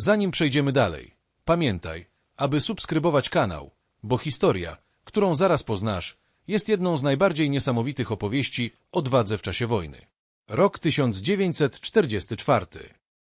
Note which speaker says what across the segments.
Speaker 1: Zanim przejdziemy dalej, pamiętaj, aby subskrybować kanał, bo historia, którą zaraz poznasz, jest jedną z najbardziej niesamowitych opowieści o odwadze w czasie wojny. Rok 1944.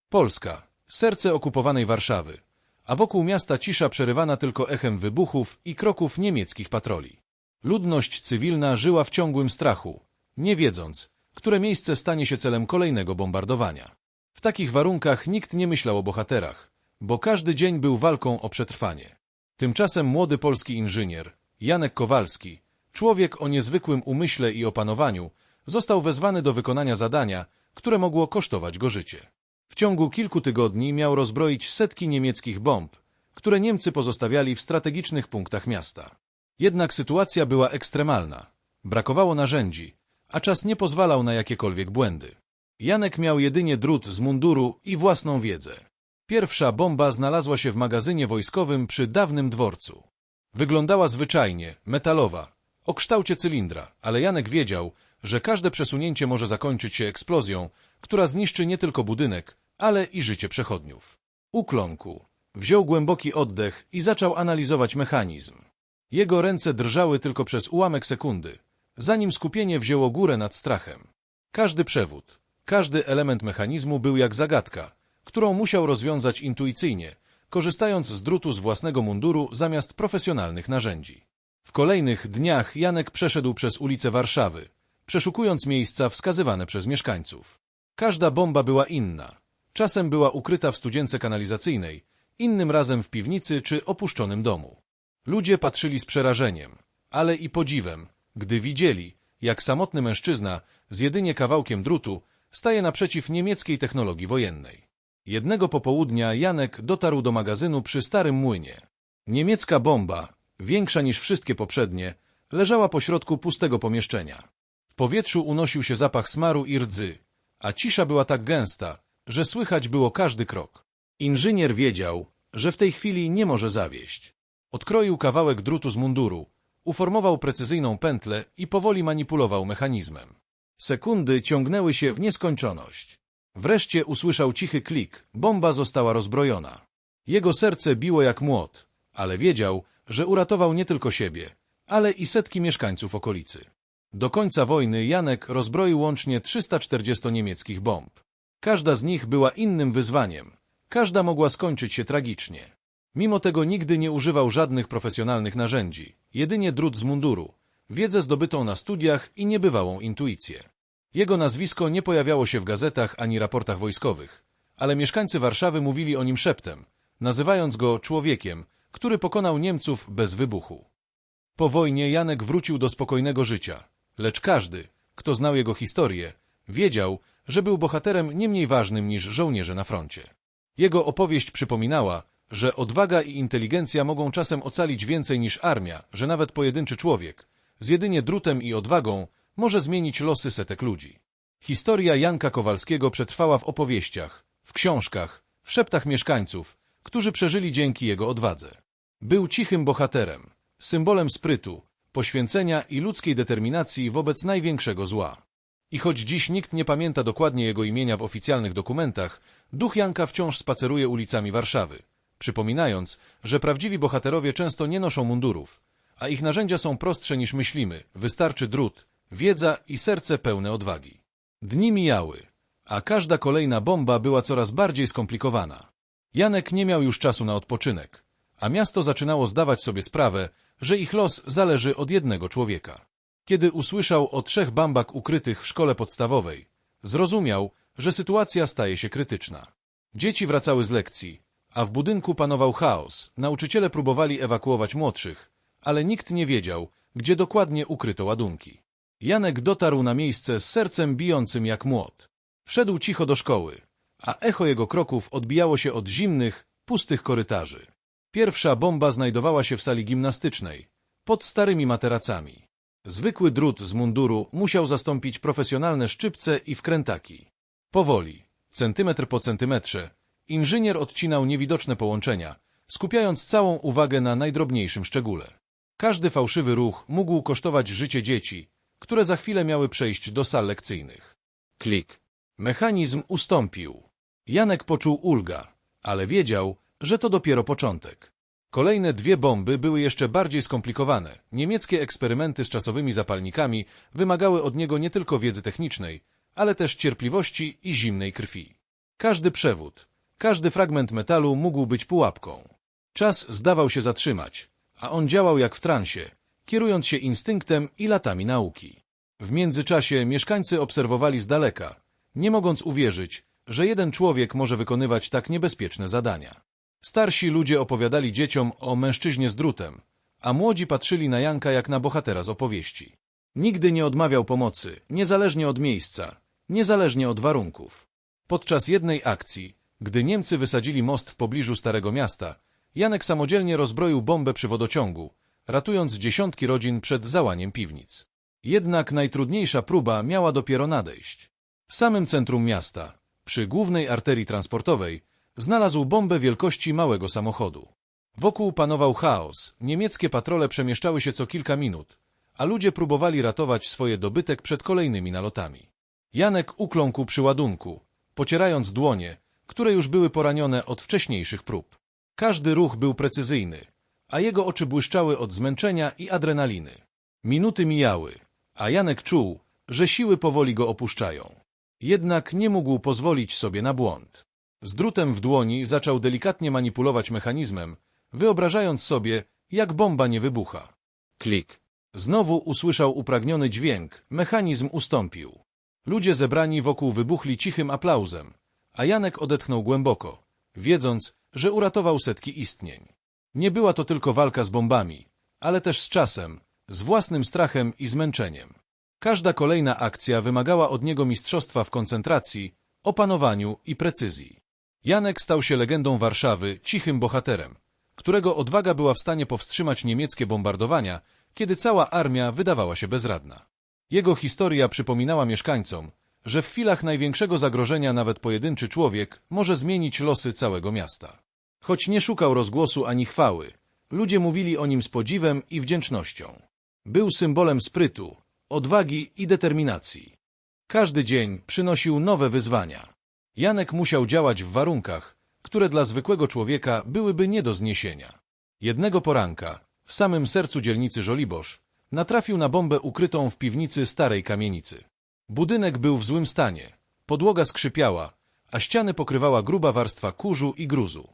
Speaker 1: Polska, serce okupowanej Warszawy, a wokół miasta cisza przerywana tylko echem wybuchów i kroków niemieckich patroli. Ludność cywilna żyła w ciągłym strachu, nie wiedząc, które miejsce stanie się celem kolejnego bombardowania. W takich warunkach nikt nie myślał o bohaterach, bo każdy dzień był walką o przetrwanie. Tymczasem młody polski inżynier, Janek Kowalski, człowiek o niezwykłym umyśle i opanowaniu, został wezwany do wykonania zadania, które mogło kosztować go życie. W ciągu kilku tygodni miał rozbroić setki niemieckich bomb, które Niemcy pozostawiali w strategicznych punktach miasta. Jednak sytuacja była ekstremalna. Brakowało narzędzi, a czas nie pozwalał na jakiekolwiek błędy. Janek miał jedynie drut z munduru i własną wiedzę. Pierwsza bomba znalazła się w magazynie wojskowym przy dawnym dworcu. Wyglądała zwyczajnie, metalowa, o kształcie cylindra, ale Janek wiedział, że każde przesunięcie może zakończyć się eksplozją, która zniszczy nie tylko budynek, ale i życie przechodniów. Ukląkł, wziął głęboki oddech i zaczął analizować mechanizm. Jego ręce drżały tylko przez ułamek sekundy, zanim skupienie wzięło górę nad strachem. Każdy przewód, każdy element mechanizmu był jak zagadka, którą musiał rozwiązać intuicyjnie, korzystając z drutu z własnego munduru zamiast profesjonalnych narzędzi. W kolejnych dniach Janek przeszedł przez ulice Warszawy, przeszukując miejsca wskazywane przez mieszkańców. Każda bomba była inna. Czasem była ukryta w studzience kanalizacyjnej, innym razem w piwnicy czy opuszczonym domu. Ludzie patrzyli z przerażeniem, ale i podziwem, gdy widzieli, jak samotny mężczyzna z jedynie kawałkiem drutu staje naprzeciw niemieckiej technologii wojennej. Jednego popołudnia Janek dotarł do magazynu przy starym młynie. Niemiecka bomba, większa niż wszystkie poprzednie, leżała pośrodku pustego pomieszczenia. W powietrzu unosił się zapach smaru i rdzy, a cisza była tak gęsta, że słychać było każdy krok. Inżynier wiedział, że w tej chwili nie może zawieść. Odkroił kawałek drutu z munduru, uformował precyzyjną pętlę i powoli manipulował mechanizmem. Sekundy ciągnęły się w nieskończoność. Wreszcie usłyszał cichy klik, bomba została rozbrojona. Jego serce biło jak młot, ale wiedział, że uratował nie tylko siebie, ale i setki mieszkańców okolicy. Do końca wojny Janek rozbroił łącznie 340 niemieckich bomb. Każda z nich była innym wyzwaniem, każda mogła skończyć się tragicznie. Mimo tego nigdy nie używał żadnych profesjonalnych narzędzi, jedynie drut z munduru, wiedzę zdobytą na studiach i niebywałą intuicję. Jego nazwisko nie pojawiało się w gazetach ani raportach wojskowych, ale mieszkańcy Warszawy mówili o nim szeptem, nazywając go człowiekiem, który pokonał Niemców bez wybuchu. Po wojnie Janek wrócił do spokojnego życia, lecz każdy, kto znał jego historię, wiedział, że był bohaterem nie mniej ważnym niż żołnierze na froncie. Jego opowieść przypominała, że odwaga i inteligencja mogą czasem ocalić więcej niż armia, że nawet pojedynczy człowiek, z jedynie drutem i odwagą, może zmienić losy setek ludzi. Historia Janka Kowalskiego przetrwała w opowieściach, w książkach, w szeptach mieszkańców, którzy przeżyli dzięki jego odwadze. Był cichym bohaterem, symbolem sprytu, poświęcenia i ludzkiej determinacji wobec największego zła. I choć dziś nikt nie pamięta dokładnie jego imienia w oficjalnych dokumentach, duch Janka wciąż spaceruje ulicami Warszawy, przypominając, że prawdziwi bohaterowie często nie noszą mundurów, a ich narzędzia są prostsze niż myślimy, wystarczy drut, wiedza i serce pełne odwagi. Dni mijały, a każda kolejna bomba była coraz bardziej skomplikowana. Janek nie miał już czasu na odpoczynek, a miasto zaczynało zdawać sobie sprawę, że ich los zależy od jednego człowieka. Kiedy usłyszał o trzech bambak ukrytych w szkole podstawowej, zrozumiał, że sytuacja staje się krytyczna. Dzieci wracały z lekcji, a w budynku panował chaos. Nauczyciele próbowali ewakuować młodszych, ale nikt nie wiedział, gdzie dokładnie ukryto ładunki. Janek dotarł na miejsce z sercem bijącym jak młot. Wszedł cicho do szkoły, a echo jego kroków odbijało się od zimnych, pustych korytarzy. Pierwsza bomba znajdowała się w sali gimnastycznej, pod starymi materacami. Zwykły drut z munduru musiał zastąpić profesjonalne szczypce i wkrętaki. Powoli, centymetr po centymetrze, inżynier odcinał niewidoczne połączenia, skupiając całą uwagę na najdrobniejszym szczególe. Każdy fałszywy ruch mógł kosztować życie dzieci, które za chwilę miały przejść do sal lekcyjnych. Klik. Mechanizm ustąpił. Janek poczuł ulga, Ale wiedział, że to dopiero początek. Kolejne dwie bomby były jeszcze bardziej skomplikowane. Niemieckie eksperymenty z czasowymi zapalnikami wymagały od niego nie tylko wiedzy technicznej, ale też cierpliwości i zimnej krwi. Każdy przewód, każdy fragment metalu mógł być pułapką. Czas zdawał się zatrzymać, a on działał jak w transie, kierując się instynktem i latami nauki. W międzyczasie mieszkańcy obserwowali z daleka, nie mogąc uwierzyć, że jeden człowiek może wykonywać tak niebezpieczne zadania. Starsi ludzie opowiadali dzieciom o mężczyźnie z drutem, a młodzi patrzyli na Janka jak na bohatera z opowieści. Nigdy nie odmawiał pomocy, niezależnie od miejsca, niezależnie od warunków. Podczas jednej akcji, gdy Niemcy wysadzili most w pobliżu Starego Miasta, Janek samodzielnie rozbroił bombę przy wodociągu, ratując dziesiątki rodzin przed załaniem piwnic. Jednak najtrudniejsza próba miała dopiero nadejść. W samym centrum miasta, przy głównej arterii transportowej, znalazł bombę wielkości małego samochodu. Wokół panował chaos, niemieckie patrole przemieszczały się co kilka minut, a ludzie próbowali ratować swoje dobytek przed kolejnymi nalotami. Janek ukląkł przy ładunku, pocierając dłonie, które już były poranione od wcześniejszych prób. Każdy ruch był precyzyjny, a jego oczy błyszczały od zmęczenia i adrenaliny. Minuty mijały, a Janek czuł, że siły powoli go opuszczają. Jednak nie mógł pozwolić sobie na błąd. Z drutem w dłoni zaczął delikatnie manipulować mechanizmem, wyobrażając sobie, jak bomba nie wybucha. Klik. Znowu usłyszał upragniony dźwięk, mechanizm ustąpił. Ludzie zebrani wokół wybuchli cichym aplauzem, a Janek odetchnął głęboko, wiedząc, że uratował setki istnień. Nie była to tylko walka z bombami, ale też z czasem, z własnym strachem i zmęczeniem. Każda kolejna akcja wymagała od niego mistrzostwa w koncentracji, opanowaniu i precyzji. Janek stał się legendą Warszawy, cichym bohaterem, którego odwaga była w stanie powstrzymać niemieckie bombardowania, kiedy cała armia wydawała się bezradna. Jego historia przypominała mieszkańcom, że w chwilach największego zagrożenia nawet pojedynczy człowiek może zmienić losy całego miasta. Choć nie szukał rozgłosu ani chwały, ludzie mówili o nim z podziwem i wdzięcznością. Był symbolem sprytu, odwagi i determinacji. Każdy dzień przynosił nowe wyzwania. Janek musiał działać w warunkach, które dla zwykłego człowieka byłyby nie do zniesienia. Jednego poranka, w samym sercu dzielnicy Żoliborz, natrafił na bombę ukrytą w piwnicy starej kamienicy. Budynek był w złym stanie, podłoga skrzypiała, a ściany pokrywała gruba warstwa kurzu i gruzu.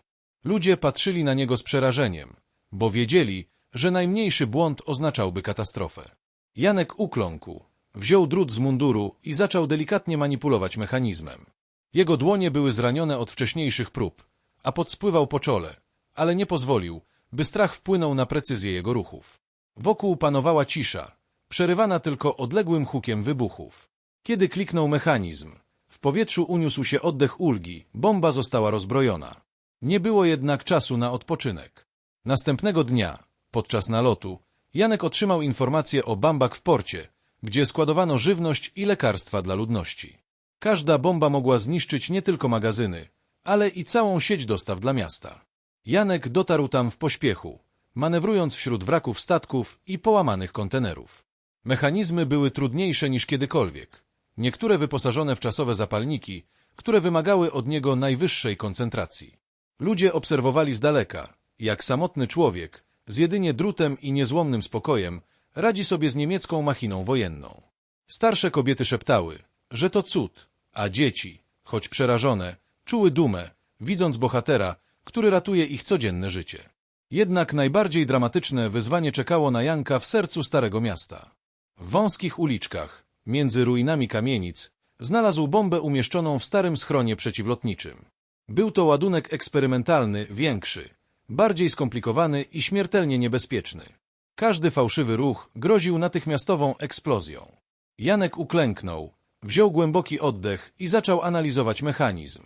Speaker 1: Ludzie patrzyli na niego z przerażeniem, bo wiedzieli, że najmniejszy błąd oznaczałby katastrofę. Janek ukląkł, wziął drut z munduru i zaczął delikatnie manipulować mechanizmem. Jego dłonie były zranione od wcześniejszych prób, a podspływał po czole, ale nie pozwolił, by strach wpłynął na precyzję jego ruchów. Wokół panowała cisza, przerywana tylko odległym hukiem wybuchów. Kiedy kliknął mechanizm, w powietrzu uniósł się oddech ulgi, bomba została rozbrojona. Nie było jednak czasu na odpoczynek. Następnego dnia, podczas nalotu, Janek otrzymał informację o bambak w porcie, gdzie składowano żywność i lekarstwa dla ludności. Każda bomba mogła zniszczyć nie tylko magazyny, ale i całą sieć dostaw dla miasta. Janek dotarł tam w pośpiechu, manewrując wśród wraków statków i połamanych kontenerów. Mechanizmy były trudniejsze niż kiedykolwiek. Niektóre wyposażone w czasowe zapalniki, które wymagały od niego najwyższej koncentracji. Ludzie obserwowali z daleka, jak samotny człowiek, z jedynie drutem i niezłomnym spokojem, radzi sobie z niemiecką machiną wojenną. Starsze kobiety szeptały, że to cud, a dzieci, choć przerażone, czuły dumę, widząc bohatera, który ratuje ich codzienne życie. Jednak najbardziej dramatyczne wyzwanie czekało na Janka w sercu Starego Miasta. W wąskich uliczkach, między ruinami kamienic, znalazł bombę umieszczoną w starym schronie przeciwlotniczym. Był to ładunek eksperymentalny, większy, bardziej skomplikowany i śmiertelnie niebezpieczny. Każdy fałszywy ruch groził natychmiastową eksplozją. Janek uklęknął, wziął głęboki oddech i zaczął analizować mechanizm.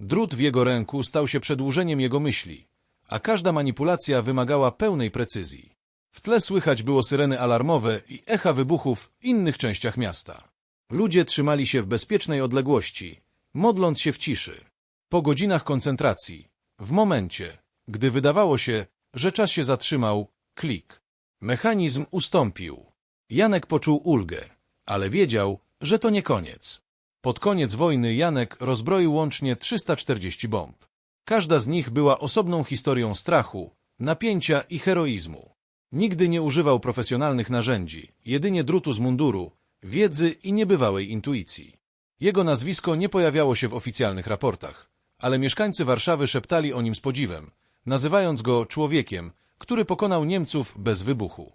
Speaker 1: Drut w jego ręku stał się przedłużeniem jego myśli, a każda manipulacja wymagała pełnej precyzji. W tle słychać było syreny alarmowe i echa wybuchów w innych częściach miasta. Ludzie trzymali się w bezpiecznej odległości, modląc się w ciszy. Po godzinach koncentracji, w momencie, gdy wydawało się, że czas się zatrzymał, klik. Mechanizm ustąpił. Janek poczuł ulgę, ale wiedział, że to nie koniec. Pod koniec wojny Janek rozbroił łącznie 340 bomb. Każda z nich była osobną historią strachu, napięcia i heroizmu. Nigdy nie używał profesjonalnych narzędzi, jedynie drutu z munduru, wiedzy i niebywałej intuicji. Jego nazwisko nie pojawiało się w oficjalnych raportach, ale mieszkańcy Warszawy szeptali o nim z podziwem, nazywając go człowiekiem, który pokonał Niemców bez wybuchu.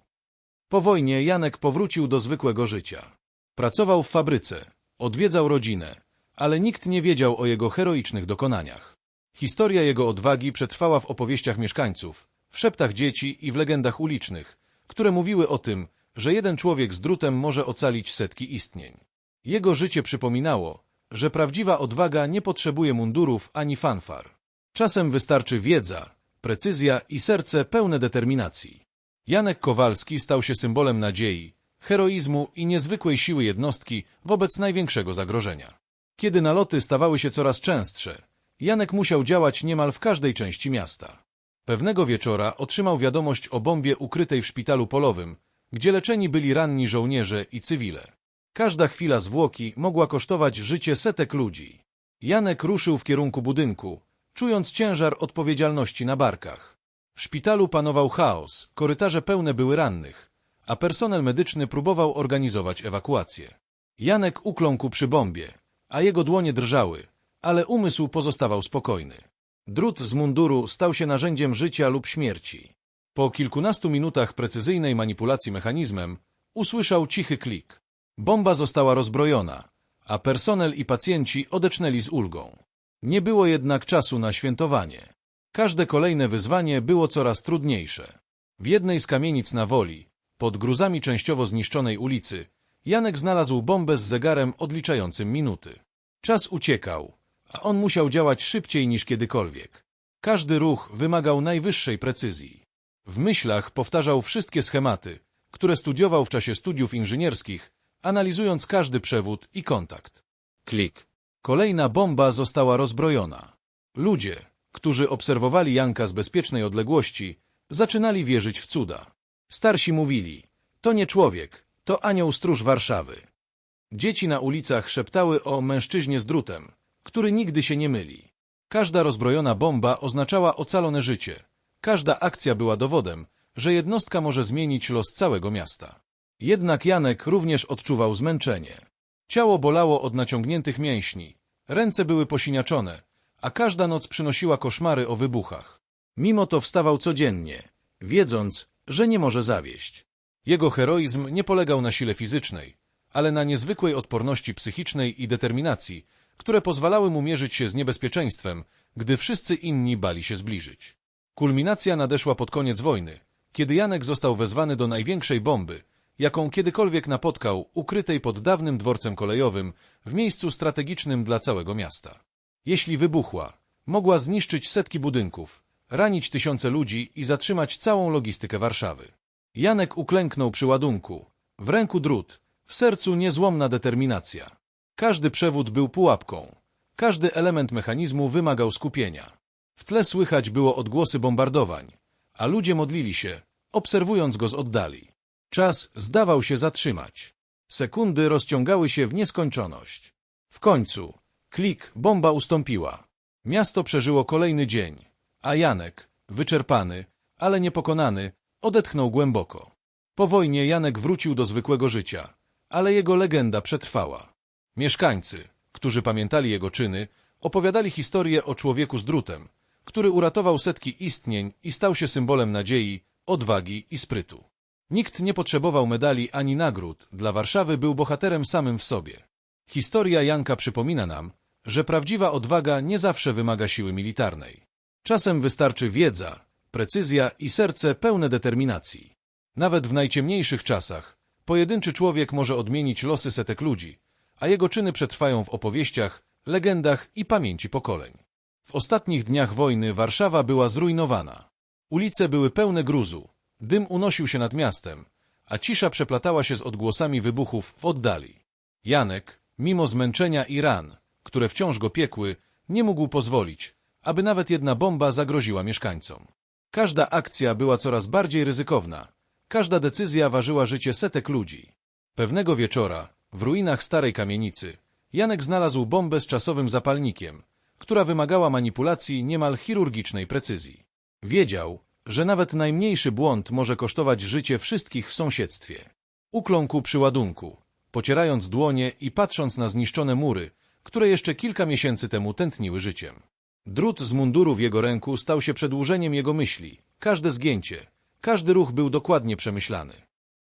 Speaker 1: Po wojnie Janek powrócił do zwykłego życia. Pracował w fabryce, odwiedzał rodzinę, ale nikt nie wiedział o jego heroicznych dokonaniach. Historia jego odwagi przetrwała w opowieściach mieszkańców, w szeptach dzieci i w legendach ulicznych, które mówiły o tym, że jeden człowiek z drutem może ocalić setki istnień. Jego życie przypominało, że prawdziwa odwaga nie potrzebuje mundurów ani fanfar. Czasem wystarczy wiedza, precyzja i serce pełne determinacji. Janek Kowalski stał się symbolem nadziei, heroizmu i niezwykłej siły jednostki wobec największego zagrożenia. Kiedy naloty stawały się coraz częstsze, Janek musiał działać niemal w każdej części miasta. Pewnego wieczora otrzymał wiadomość o bombie ukrytej w szpitalu polowym, gdzie leczeni byli ranni żołnierze i cywile. Każda chwila zwłoki mogła kosztować życie setek ludzi. Janek ruszył w kierunku budynku, czując ciężar odpowiedzialności na barkach. W szpitalu panował chaos, korytarze pełne były rannych, a personel medyczny próbował organizować ewakuację. Janek ukląkł przy bombie, a jego dłonie drżały, ale umysł pozostawał spokojny. Drut z munduru stał się narzędziem życia lub śmierci. Po kilkunastu minutach precyzyjnej manipulacji mechanizmem usłyszał cichy klik. Bomba została rozbrojona, a personel i pacjenci odetchnęli z ulgą. Nie było jednak czasu na świętowanie. Każde kolejne wyzwanie było coraz trudniejsze. W jednej z kamienic na woli, pod gruzami częściowo zniszczonej ulicy, Janek znalazł bombę z zegarem odliczającym minuty. Czas uciekał, a on musiał działać szybciej niż kiedykolwiek. Każdy ruch wymagał najwyższej precyzji. W myślach powtarzał wszystkie schematy, które studiował w czasie studiów inżynierskich, analizując każdy przewód i kontakt. Klik. Kolejna bomba została rozbrojona. Ludzie, którzy obserwowali Janka z bezpiecznej odległości, zaczynali wierzyć w cuda. Starsi mówili, to nie człowiek, to anioł stróż Warszawy. Dzieci na ulicach szeptały o mężczyźnie z drutem, który nigdy się nie myli. Każda rozbrojona bomba oznaczała ocalone życie. Każda akcja była dowodem, że jednostka może zmienić los całego miasta. Jednak Janek również odczuwał zmęczenie. Ciało bolało od naciągniętych mięśni, ręce były posiniaczone, a każda noc przynosiła koszmary o wybuchach. Mimo to wstawał codziennie, wiedząc, że nie może zawieść. Jego heroizm nie polegał na sile fizycznej, ale na niezwykłej odporności psychicznej i determinacji, które pozwalały mu mierzyć się z niebezpieczeństwem, gdy wszyscy inni bali się zbliżyć. Kulminacja nadeszła pod koniec wojny, kiedy Janek został wezwany do największej bomby, jaką kiedykolwiek napotkał, ukrytej pod dawnym dworcem kolejowym, w miejscu strategicznym dla całego miasta. Jeśli wybuchła, mogła zniszczyć setki budynków, ranić tysiące ludzi i zatrzymać całą logistykę Warszawy. Janek uklęknął przy ładunku, w ręku drut, w sercu niezłomna determinacja. Każdy przewód był pułapką, każdy element mechanizmu wymagał skupienia. W tle słychać było odgłosy bombardowań, a ludzie modlili się, obserwując go z oddali. Czas zdawał się zatrzymać. Sekundy rozciągały się w nieskończoność. W końcu, klik, bomba ustąpiła. Miasto przeżyło kolejny dzień, a Janek, wyczerpany, ale niepokonany, odetchnął głęboko. Po wojnie Janek wrócił do zwykłego życia, ale jego legenda przetrwała. Mieszkańcy, którzy pamiętali jego czyny, opowiadali historię o człowieku z drutem, który uratował setki istnień i stał się symbolem nadziei, odwagi i sprytu. Nikt nie potrzebował medali ani nagród, dla Warszawy był bohaterem samym w sobie. Historia Janka przypomina nam, że prawdziwa odwaga nie zawsze wymaga siły militarnej. Czasem wystarczy wiedza, precyzja i serce pełne determinacji. Nawet w najciemniejszych czasach pojedynczy człowiek może odmienić losy setek ludzi, a jego czyny przetrwają w opowieściach, legendach i pamięci pokoleń. W ostatnich dniach wojny Warszawa była zrujnowana. Ulice były pełne gruzu, dym unosił się nad miastem, a cisza przeplatała się z odgłosami wybuchów w oddali. Janek, mimo zmęczenia i ran, które wciąż go piekły, nie mógł pozwolić, aby nawet jedna bomba zagroziła mieszkańcom. Każda akcja była coraz bardziej ryzykowna, każda decyzja ważyła życie setek ludzi. Pewnego wieczora, w ruinach starej kamienicy, Janek znalazł bombę z czasowym zapalnikiem, która wymagała manipulacji niemal chirurgicznej precyzji. Wiedział, że nawet najmniejszy błąd może kosztować życie wszystkich w sąsiedztwie. Ukląkł przy ładunku, pocierając dłonie i patrząc na zniszczone mury, które jeszcze kilka miesięcy temu tętniły życiem. Drut z munduru w jego ręku stał się przedłużeniem jego myśli. Każde zgięcie, każdy ruch był dokładnie przemyślany.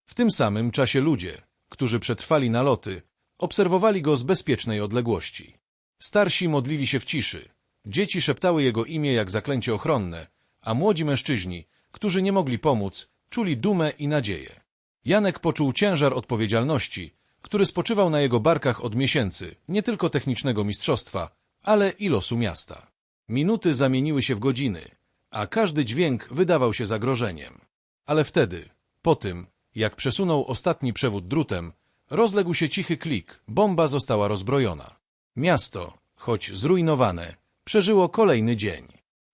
Speaker 1: W tym samym czasie ludzie, którzy przetrwali naloty, obserwowali go z bezpiecznej odległości. Starsi modlili się w ciszy, dzieci szeptały jego imię jak zaklęcie ochronne, a młodzi mężczyźni, którzy nie mogli pomóc, czuli dumę i nadzieję. Janek poczuł ciężar odpowiedzialności, który spoczywał na jego barkach od miesięcy, nie tylko technicznego mistrzostwa, ale i losu miasta. Minuty zamieniły się w godziny, a każdy dźwięk wydawał się zagrożeniem. Ale wtedy, po tym, jak przesunął ostatni przewód drutem, rozległ się cichy klik, bomba została rozbrojona. Miasto, choć zrujnowane, przeżyło kolejny dzień.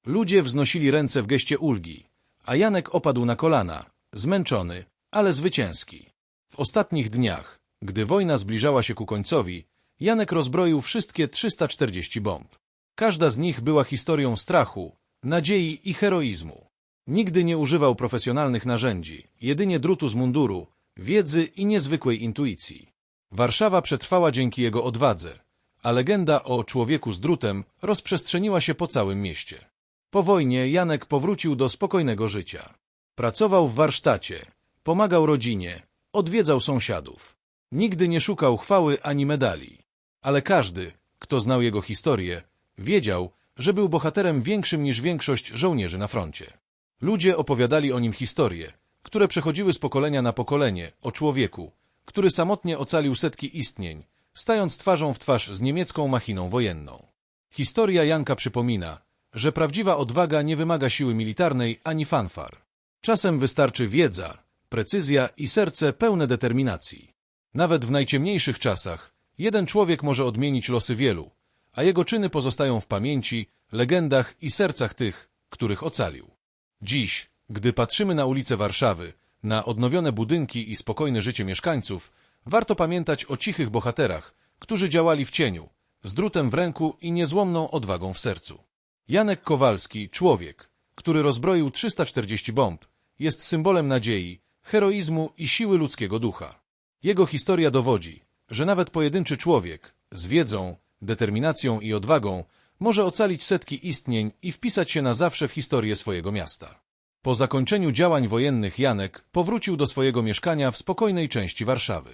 Speaker 1: Ludzie wznosili ręce w geście ulgi, a Janek opadł na kolana, zmęczony, ale zwycięski. W ostatnich dniach, gdy wojna zbliżała się ku końcowi, Janek rozbroił wszystkie 340 bomb. Każda z nich była historią strachu, nadziei i heroizmu. Nigdy nie używał profesjonalnych narzędzi, jedynie drutu z munduru, wiedzy i niezwykłej intuicji. Warszawa przetrwała dzięki jego odwadze, a legenda o człowieku z drutem rozprzestrzeniła się po całym mieście. Po wojnie Janek powrócił do spokojnego życia. Pracował w warsztacie, pomagał rodzinie, odwiedzał sąsiadów. Nigdy nie szukał chwały ani medali. Ale każdy, kto znał jego historię, wiedział, że był bohaterem większym niż większość żołnierzy na froncie. Ludzie opowiadali o nim historie, które przechodziły z pokolenia na pokolenie, o człowieku, który samotnie ocalił setki istnień, stając twarzą w twarz z niemiecką machiną wojenną. Historia Janka przypomina, że prawdziwa odwaga nie wymaga siły militarnej ani fanfar. Czasem wystarczy wiedza, precyzja i serce pełne determinacji. Nawet w najciemniejszych czasach jeden człowiek może odmienić losy wielu, a jego czyny pozostają w pamięci, legendach i sercach tych, których ocalił. Dziś, gdy patrzymy na ulice Warszawy, na odnowione budynki i spokojne życie mieszkańców, warto pamiętać o cichych bohaterach, którzy działali w cieniu, z drutem w ręku i niezłomną odwagą w sercu. Janek Kowalski, człowiek, który rozbroił 340 bomb, jest symbolem nadziei, heroizmu i siły ludzkiego ducha. Jego historia dowodzi, że nawet pojedynczy człowiek z wiedzą, determinacją i odwagą może ocalić setki istnień i wpisać się na zawsze w historię swojego miasta. Po zakończeniu działań wojennych Janek powrócił do swojego mieszkania w spokojnej części Warszawy.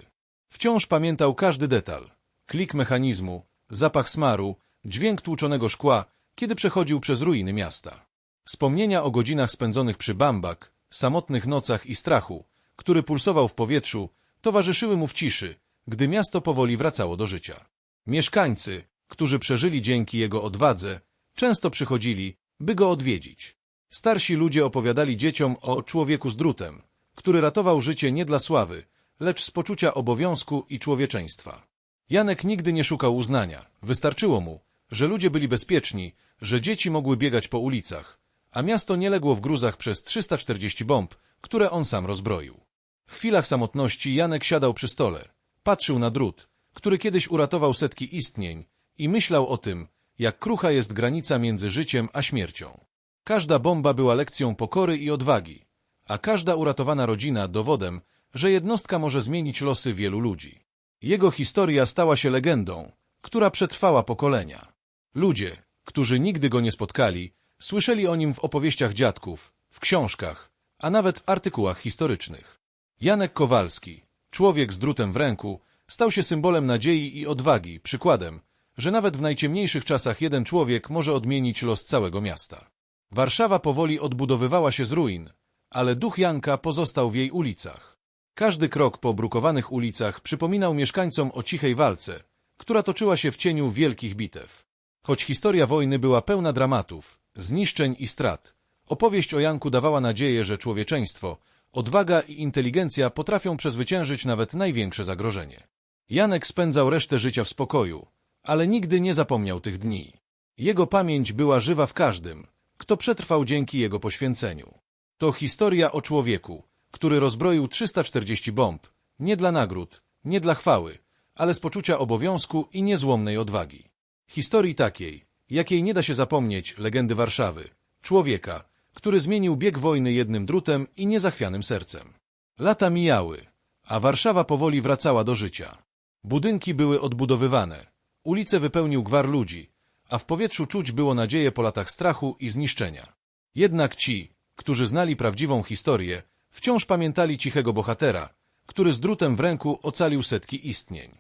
Speaker 1: Wciąż pamiętał każdy detal. Klik mechanizmu, zapach smaru, dźwięk tłuczonego szkła, kiedy przechodził przez ruiny miasta. Wspomnienia o godzinach spędzonych przy Bambak, samotnych nocach i strachu, który pulsował w powietrzu, towarzyszyły mu w ciszy, gdy miasto powoli wracało do życia. Mieszkańcy, którzy przeżyli dzięki jego odwadze, często przychodzili, by go odwiedzić. Starsi ludzie opowiadali dzieciom o człowieku z drutem, który ratował życie nie dla sławy, lecz z poczucia obowiązku i człowieczeństwa. Janek nigdy nie szukał uznania. Wystarczyło mu, że ludzie byli bezpieczni, że dzieci mogły biegać po ulicach, a miasto nie legło w gruzach przez 340 bomb, które on sam rozbroił. W chwilach samotności Janek siadał przy stole, patrzył na drut, który kiedyś uratował setki istnień i myślał o tym, jak krucha jest granica między życiem a śmiercią. Każda bomba była lekcją pokory i odwagi, a każda uratowana rodzina dowodem, że jednostka może zmienić losy wielu ludzi. Jego historia stała się legendą, która przetrwała pokolenia. Ludzie, którzy nigdy go nie spotkali, słyszeli o nim w opowieściach dziadków, w książkach, a nawet w artykułach historycznych. Janek Kowalski, człowiek z drutem w ręku, stał się symbolem nadziei i odwagi, przykładem, że nawet w najciemniejszych czasach jeden człowiek może odmienić los całego miasta. Warszawa powoli odbudowywała się z ruin, ale duch Janka pozostał w jej ulicach. Każdy krok po brukowanych ulicach przypominał mieszkańcom o cichej walce, która toczyła się w cieniu wielkich bitew. Choć historia wojny była pełna dramatów, zniszczeń i strat, opowieść o Janku dawała nadzieję, że człowieczeństwo, odwaga i inteligencja potrafią przezwyciężyć nawet największe zagrożenie. Janek spędzał resztę życia w spokoju, ale nigdy nie zapomniał tych dni. Jego pamięć była żywa w każdym, kto przetrwał dzięki jego poświęceniu. To historia o człowieku, który rozbroił 340 bomb, nie dla nagród, nie dla chwały, ale z poczucia obowiązku i niezłomnej odwagi. Historii takiej, jakiej nie da się zapomnieć legendy Warszawy. Człowieka, który zmienił bieg wojny jednym drutem i niezachwianym sercem. Lata mijały, a Warszawa powoli wracała do życia. Budynki były odbudowywane, ulice wypełnił gwar ludzi, a w powietrzu czuć było nadzieję po latach strachu i zniszczenia. Jednak ci, którzy znali prawdziwą historię, wciąż pamiętali cichego bohatera, który z drutem w ręku ocalił setki istnień.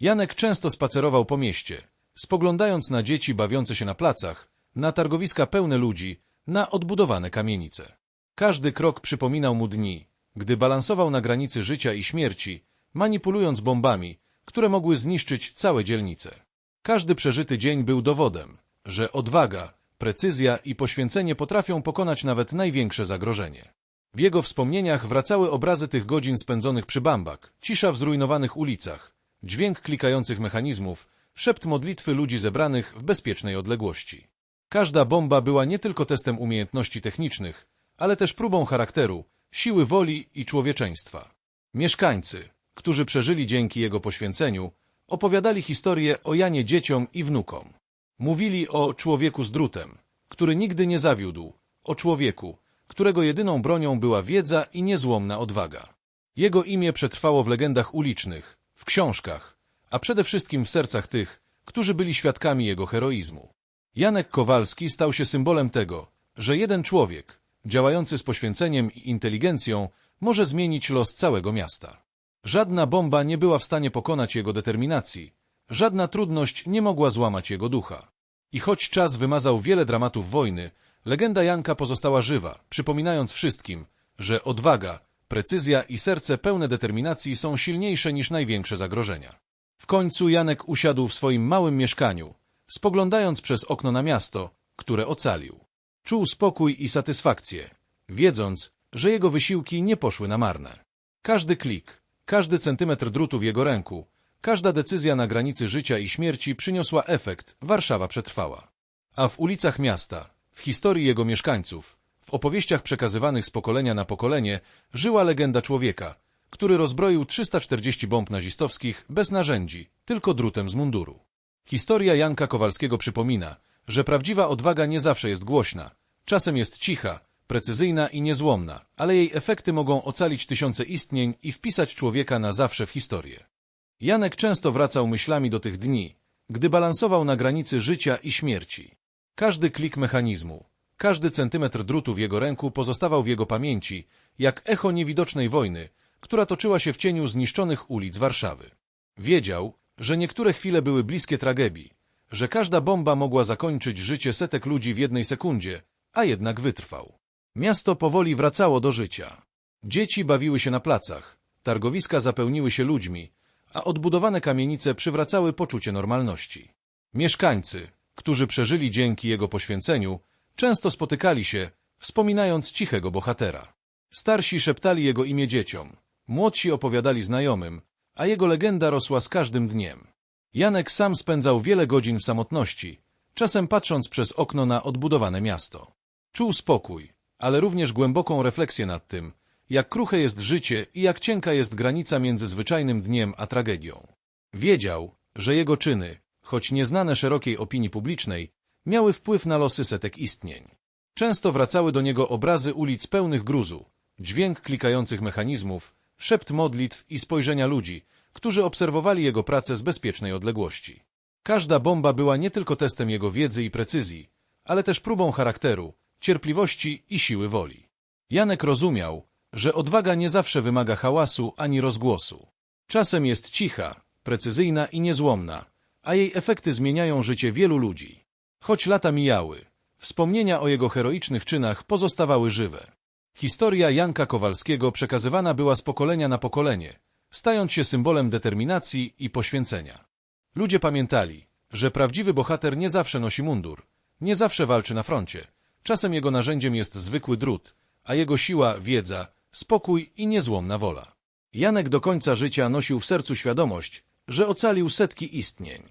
Speaker 1: Janek często spacerował po mieście, spoglądając na dzieci bawiące się na placach, na targowiska pełne ludzi, na odbudowane kamienice. Każdy krok przypominał mu dni, gdy balansował na granicy życia i śmierci, manipulując bombami, które mogły zniszczyć całe dzielnice. Każdy przeżyty dzień był dowodem, że odwaga, precyzja i poświęcenie potrafią pokonać nawet największe zagrożenie. W jego wspomnieniach wracały obrazy tych godzin spędzonych przy bambak, cisza w zrujnowanych ulicach, dźwięk klikających mechanizmów, szept modlitwy ludzi zebranych w bezpiecznej odległości. Każda bomba była nie tylko testem umiejętności technicznych, ale też próbą charakteru, siły woli i człowieczeństwa. Mieszkańcy, którzy przeżyli dzięki jego poświęceniu, opowiadali historię o Janie dzieciom i wnukom. Mówili o człowieku z drutem, który nigdy nie zawiódł, o człowieku, którego jedyną bronią była wiedza i niezłomna odwaga. Jego imię przetrwało w legendach ulicznych, w książkach, a przede wszystkim w sercach tych, którzy byli świadkami jego heroizmu. Janek Kowalski stał się symbolem tego, że jeden człowiek, działający z poświęceniem i inteligencją, może zmienić los całego miasta. Żadna bomba nie była w stanie pokonać jego determinacji, żadna trudność nie mogła złamać jego ducha. I choć czas wymazał wiele dramatów wojny, legenda Janka pozostała żywa, przypominając wszystkim, że odwaga, precyzja i serce pełne determinacji są silniejsze niż największe zagrożenia. W końcu Janek usiadł w swoim małym mieszkaniu, spoglądając przez okno na miasto, które ocalił. Czuł spokój i satysfakcję, wiedząc, że jego wysiłki nie poszły na marne. Każdy klik, każdy centymetr drutu w jego ręku, każda decyzja na granicy życia i śmierci przyniosła efekt, Warszawa przetrwała. A w ulicach miasta, w historii jego mieszkańców, w opowieściach przekazywanych z pokolenia na pokolenie, żyła legenda człowieka, który rozbroił 340 bomb nazistowskich bez narzędzi, tylko drutem z munduru. Historia Janka Kowalskiego przypomina, że prawdziwa odwaga nie zawsze jest głośna, czasem jest cicha, precyzyjna i niezłomna, ale jej efekty mogą ocalić tysiące istnień i wpisać człowieka na zawsze w historię. Janek często wracał myślami do tych dni, gdy balansował na granicy życia i śmierci. Każdy klik mechanizmu, każdy centymetr drutu w jego ręku pozostawał w jego pamięci, jak echo niewidocznej wojny, która toczyła się w cieniu zniszczonych ulic Warszawy. Wiedział, że niektóre chwile były bliskie tragedii, że każda bomba mogła zakończyć życie setek ludzi w jednej sekundzie, a jednak wytrwał. Miasto powoli wracało do życia. Dzieci bawiły się na placach, targowiska zapełniły się ludźmi, a odbudowane kamienice przywracały poczucie normalności. Mieszkańcy, którzy przeżyli dzięki jego poświęceniu, często spotykali się, wspominając cichego bohatera. Starsi szeptali jego imię dzieciom, młodsi opowiadali znajomym, a jego legenda rosła z każdym dniem. Janek sam spędzał wiele godzin w samotności, czasem patrząc przez okno na odbudowane miasto. Czuł spokój, ale również głęboką refleksję nad tym, jak kruche jest życie i jak cienka jest granica między zwyczajnym dniem a tragedią. Wiedział, że jego czyny, choć nieznane szerokiej opinii publicznej, miały wpływ na losy setek istnień. Często wracały do niego obrazy ulic pełnych gruzu, dźwięk klikających mechanizmów, szept modlitw i spojrzenia ludzi, którzy obserwowali jego pracę z bezpiecznej odległości. Każda bomba była nie tylko testem jego wiedzy i precyzji, ale też próbą charakteru, cierpliwości i siły woli. Janek rozumiał, że odwaga nie zawsze wymaga hałasu ani rozgłosu. Czasem jest cicha, precyzyjna i niezłomna, a jej efekty zmieniają życie wielu ludzi. Choć lata mijały, wspomnienia o jego heroicznych czynach pozostawały żywe. Historia Janka Kowalskiego przekazywana była z pokolenia na pokolenie, stając się symbolem determinacji i poświęcenia. Ludzie pamiętali, że prawdziwy bohater nie zawsze nosi mundur, nie zawsze walczy na froncie. Czasem jego narzędziem jest zwykły drut, a jego siła, wiedza, spokój i niezłomna wola. Janek do końca życia nosił w sercu świadomość, że ocalił setki istnień.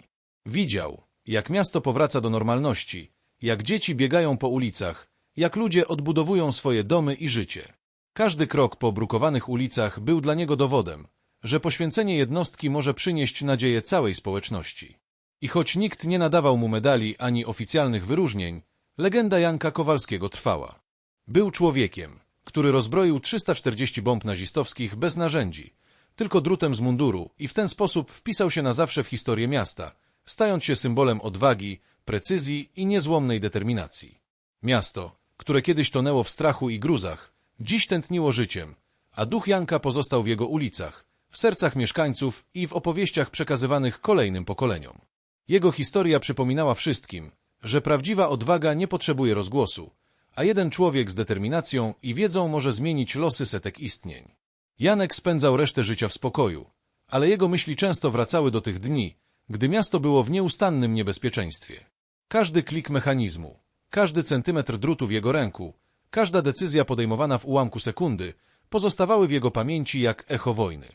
Speaker 1: Widział, jak miasto powraca do normalności, jak dzieci biegają po ulicach, jak ludzie odbudowują swoje domy i życie. Każdy krok po brukowanych ulicach był dla niego dowodem, że poświęcenie jednostki może przynieść nadzieję całej społeczności. I choć nikt nie nadawał mu medali ani oficjalnych wyróżnień, legenda Janka Kowalskiego trwała. Był człowiekiem, który rozbroił 340 bomb nazistowskich bez narzędzi, tylko drutem z munduru i w ten sposób wpisał się na zawsze w historię miasta, stając się symbolem odwagi, precyzji i niezłomnej determinacji. Miasto, które kiedyś tonęło w strachu i gruzach, dziś tętniło życiem, a duch Janka pozostał w jego ulicach, w sercach mieszkańców i w opowieściach przekazywanych kolejnym pokoleniom. Jego historia przypominała wszystkim, że prawdziwa odwaga nie potrzebuje rozgłosu, a jeden człowiek z determinacją i wiedzą może zmienić losy setek istnień. Janek spędzał resztę życia w spokoju, ale jego myśli często wracały do tych dni, gdy miasto było w nieustannym niebezpieczeństwie. Każdy klik mechanizmu, każdy centymetr drutu w jego ręku, każda decyzja podejmowana w ułamku sekundy pozostawały w jego pamięci jak echo wojny.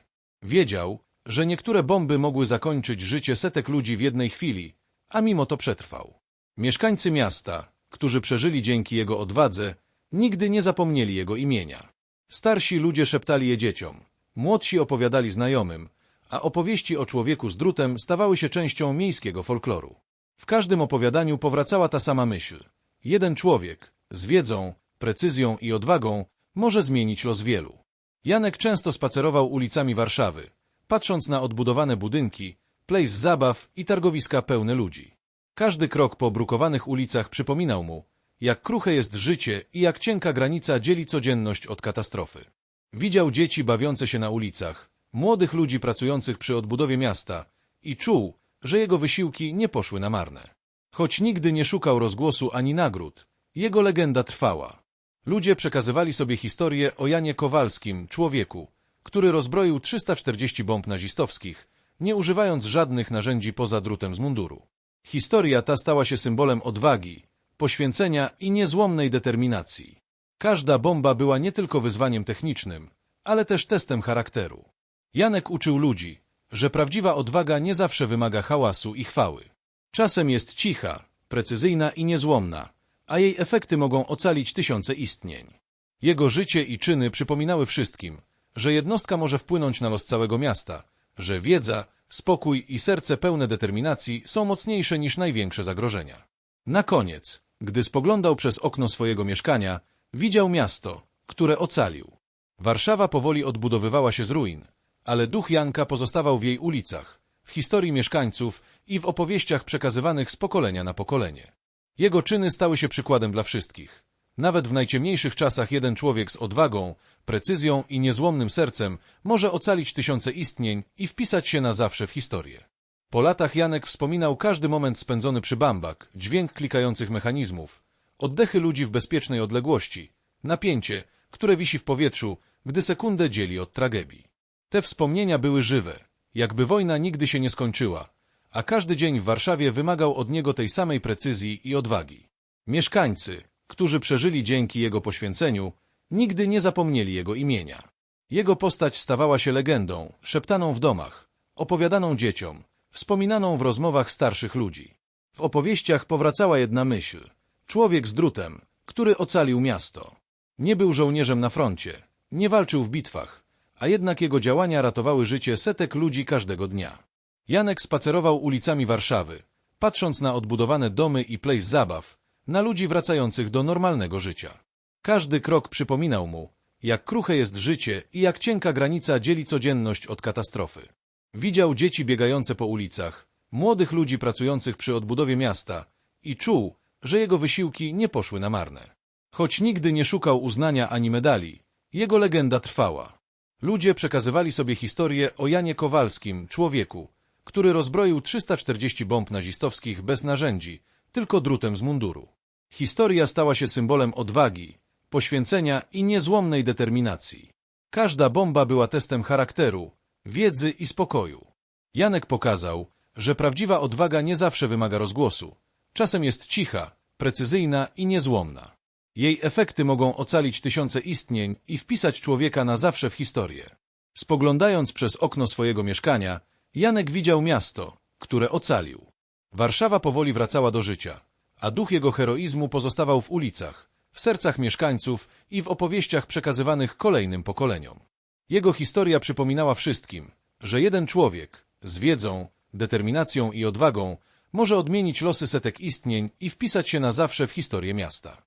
Speaker 1: Wiedział, że niektóre bomby mogły zakończyć życie setek ludzi w jednej chwili, a mimo to przetrwał. Mieszkańcy miasta, którzy przeżyli dzięki jego odwadze, nigdy nie zapomnieli jego imienia. Starsi ludzie szeptali je dzieciom, młodsi opowiadali znajomym, a opowieści o człowieku z drutem stawały się częścią miejskiego folkloru. W każdym opowiadaniu powracała ta sama myśl. Jeden człowiek, z wiedzą, precyzją i odwagą, może zmienić los wielu. Janek często spacerował ulicami Warszawy, patrząc na odbudowane budynki, plejs zabaw i targowiska pełne ludzi. Każdy krok po brukowanych ulicach przypominał mu, jak kruche jest życie i jak cienka granica dzieli codzienność od katastrofy. Widział dzieci bawiące się na ulicach, młodych ludzi pracujących przy odbudowie miasta i czuł, że jego wysiłki nie poszły na marne. Choć nigdy nie szukał rozgłosu ani nagród, jego legenda trwała. Ludzie przekazywali sobie historię o Janie Kowalskim, człowieku, który rozbroił 340 bomb nazistowskich, nie używając żadnych narzędzi poza drutem z munduru. Historia ta stała się symbolem odwagi, poświęcenia i niezłomnej determinacji. Każda bomba była nie tylko wyzwaniem technicznym, ale też testem charakteru. Janek uczył ludzi, że prawdziwa odwaga nie zawsze wymaga hałasu i chwały. Czasem jest cicha, precyzyjna i niezłomna, a jej efekty mogą ocalić tysiące istnień. Jego życie i czyny przypominały wszystkim, że jednostka może wpłynąć na los całego miasta, że wiedza, spokój i serce pełne determinacji są mocniejsze niż największe zagrożenia. Na koniec, gdy spoglądał przez okno swojego mieszkania, widział miasto, które ocalił. Warszawa powoli odbudowywała się z ruin, ale duch Janka pozostawał w jej ulicach, w historii mieszkańców i w opowieściach przekazywanych z pokolenia na pokolenie. Jego czyny stały się przykładem dla wszystkich. Nawet w najciemniejszych czasach jeden człowiek z odwagą, precyzją i niezłomnym sercem może ocalić tysiące istnień i wpisać się na zawsze w historię. Po latach Janek wspominał każdy moment spędzony przy bambak, dźwięk klikających mechanizmów, oddechy ludzi w bezpiecznej odległości, napięcie, które wisi w powietrzu, gdy sekundę dzieli od tragedii. Te wspomnienia były żywe, jakby wojna nigdy się nie skończyła, a każdy dzień w Warszawie wymagał od niego tej samej precyzji i odwagi. Mieszkańcy, którzy przeżyli dzięki jego poświęceniu, nigdy nie zapomnieli jego imienia. Jego postać stawała się legendą, szeptaną w domach, opowiadaną dzieciom, wspominaną w rozmowach starszych ludzi. W opowieściach powracała jedna myśl. Człowiek z drutem, który ocalił miasto. Nie był żołnierzem na froncie, nie walczył w bitwach, a jednak jego działania ratowały życie setek ludzi każdego dnia. Janek spacerował ulicami Warszawy, patrząc na odbudowane domy i plejs zabaw, na ludzi wracających do normalnego życia. Każdy krok przypominał mu, jak kruche jest życie i jak cienka granica dzieli codzienność od katastrofy. Widział dzieci biegające po ulicach, młodych ludzi pracujących przy odbudowie miasta i czuł, że jego wysiłki nie poszły na marne. Choć nigdy nie szukał uznania ani medali, jego legenda trwała. Ludzie przekazywali sobie historię o Janie Kowalskim, człowieku, który rozbroił 340 bomb nazistowskich bez narzędzi, tylko drutem z munduru. Historia stała się symbolem odwagi, poświęcenia i niezłomnej determinacji. Każda bomba była testem charakteru, wiedzy i spokoju. Janek pokazał, że prawdziwa odwaga nie zawsze wymaga rozgłosu. Czasem jest cicha, precyzyjna i niezłomna. Jej efekty mogą ocalić tysiące istnień i wpisać człowieka na zawsze w historię. Spoglądając przez okno swojego mieszkania, Janek widział miasto, które ocalił. Warszawa powoli wracała do życia, a duch jego heroizmu pozostawał w ulicach, w sercach mieszkańców i w opowieściach przekazywanych kolejnym pokoleniom. Jego historia przypominała wszystkim, że jeden człowiek z wiedzą, determinacją i odwagą może odmienić losy setek istnień i wpisać się na zawsze w historię miasta.